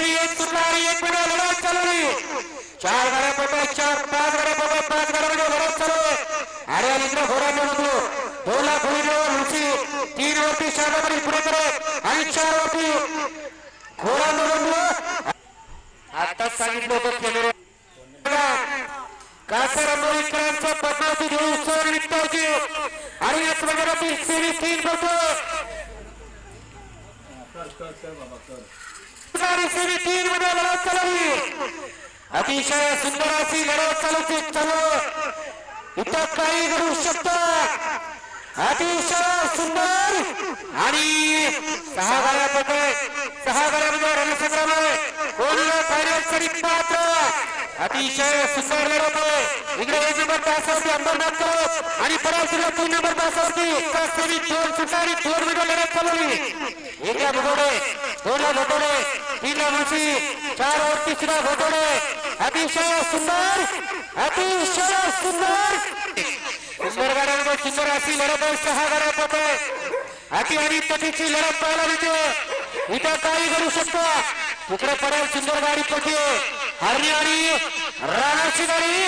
Semi एक तुटला एक मिनिट लढत चालली चार गाड्या पडल्या चार पाच गाड्या पडल्या पाच गाड्यामध्ये लढत चालू आहे. अरे इकडे घोडा म्हणतो दोन लाख होईल उंची तीन वरती शाबाबरी पुढे करत आणि चार वरती घोडा म्हणतो आताच सांगितलं होतं केंद्र कासर अंबोलीकरांचा पद्मावती देवी उत्सव निमित्त होती आणि याच मैदानातील सेमी तीन करतो आणि सेमी तीन मध्ये लढत चालवली अतिशय सुंदर अशी लढत चालू चालू. इथं काही घडू शकतं. अतिशय सुंदर आणि सहा गाड्यामध्ये सहा गाड्यामध्ये रणसंग्राम. आहे कोण फायनल पात्र? अतिशय सुंदर लढत आहे. इकडे एक नंबर तासावरती अंबरनाथ करत आणि पराशीला तीन नंबर तासावरती कस्तुरी दोन सुटारी दोन मिनिटं लढत चालवली एका भोगोडे दोनला भोगोडे तीनला मुळशी चार वरती सुद्धा भोगोडे अतिशय सुंदर अतिशय सुंदर. सुंदर गाड्यांमध्ये सुंदर अशी लढत आहे सहा गाड्या पडते अति आणि तटीची लढत पाहायला मिळते. इथं काही करू शकतो. इकडे पडेल सुंदर गाडी पडते हरणी आणि राणाची गाडी.